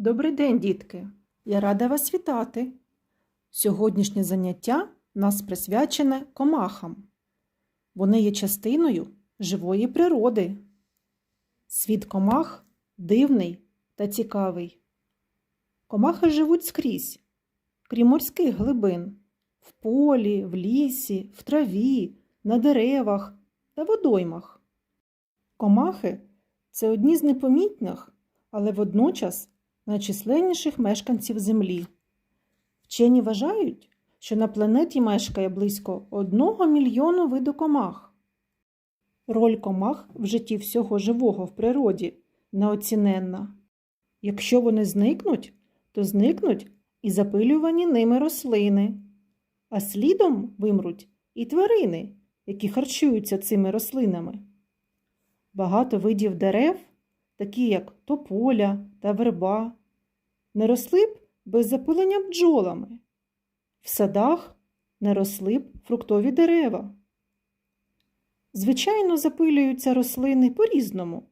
Добрий день, дітки! Я рада вас вітати. Сьогоднішнє заняття нас присвячене комахам. Вони є частиною живої природи. Світ комах дивний та цікавий. Комахи живуть скрізь, крім морських глибин, в полі, в лісі, в траві, на деревах та водоймах. Комахи це одні з непомітних, але водночас найчисленніших мешканців Землі. Вчені вважають, що на планеті мешкає близько одного мільйону виду комах. Роль комах в житті всього живого в природі неоціненна. Якщо вони зникнуть, то зникнуть і запилювані ними рослини, а слідом вимруть і тварини, які харчуються цими рослинами. Багато видів дерев, такі як тополя та верба, не росли б без запилення бджолами. В садах не росли б фруктові дерева. Звичайно, запилюються рослини по-різному,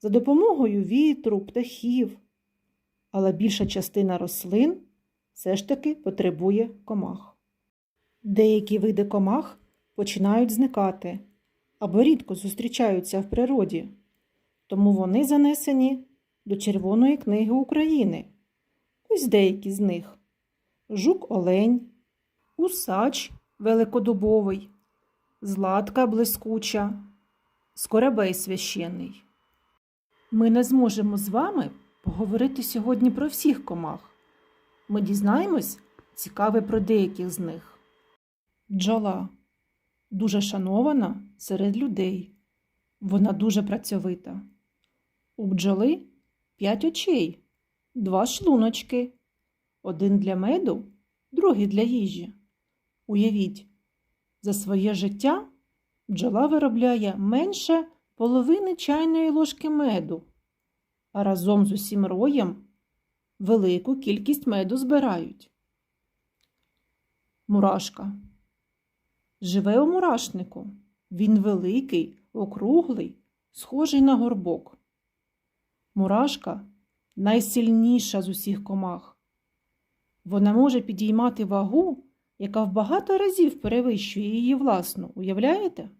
за допомогою вітру, птахів, але більша частина рослин все ж таки потребує комах. Деякі види комах починають зникати або рідко зустрічаються в природі, тому вони занесені до Червоної книги України. Ось деякі з них: жук-олень, усач великодубовий, златка блискуча, скоробей священний. Ми не зможемо з вами поговорити сьогодні про всіх комах. Ми дізнаємось цікаве про деяких з них. Бджола дуже шанована серед людей. Вона дуже працьовита. У бджоли п'ять очей, два шлуночки, один для меду, другий для їжі. Уявіть, за своє життя бджола виробляє менше половини чайної ложки меду, а разом з усім роєм велику кількість меду збирають. Мурашка живе у мурашнику. Він великий, округлий, схожий на горбок. Мурашка найсильніша з усіх комах. Вона може підіймати вагу, яка в багато разів перевищує її власну, уявляєте?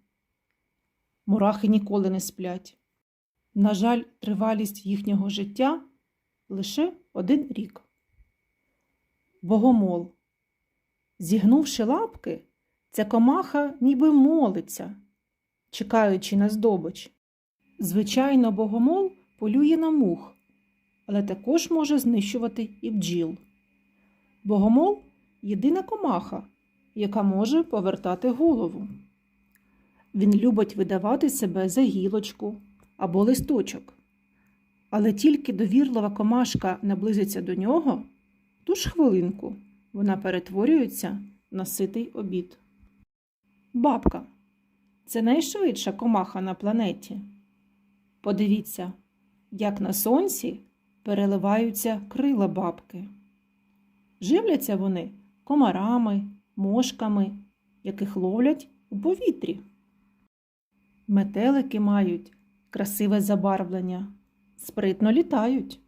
Мурахи ніколи не сплять. На жаль, тривалість їхнього життя лише один рік. Богомол. Зігнувши лапки, ця комаха ніби молиться, чекаючи на здобич. Звичайно, богомол полює на мух, але також може знищувати і бджіл. Богомол єдина комаха, яка може повертати голову. Він любить видавати себе за гілочку або листочок. Але тільки довірлива комашка наблизиться до нього, ту ж хвилинку вона перетворюється на ситий обід. Бабка це найшвидша комаха на планеті. Подивіться, як на сонці переливаються крила бабки. Живляться вони комарами, мошками, яких ловлять у повітрі. Метелики мають красиве забарвлення, спритно літають.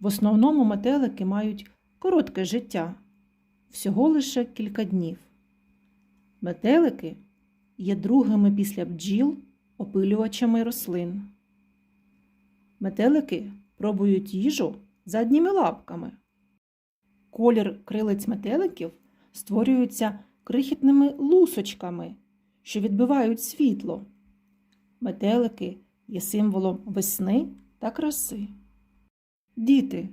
В основному метелики мають коротке життя, всього лише кілька днів. Метелики є другими після бджіл опилювачами рослин. Метелики пробують їжу задніми лапками. Колір крилець метеликів створюється крихітними лусочками, що відбивають світло. Метелики є символом весни та краси. Діти,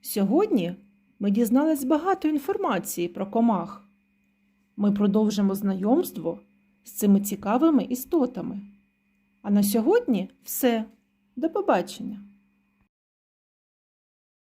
сьогодні ми дізнались багато інформації про комах. Ми продовжимо знайомство з цими цікавими істотами. А на сьогодні все. До побачення!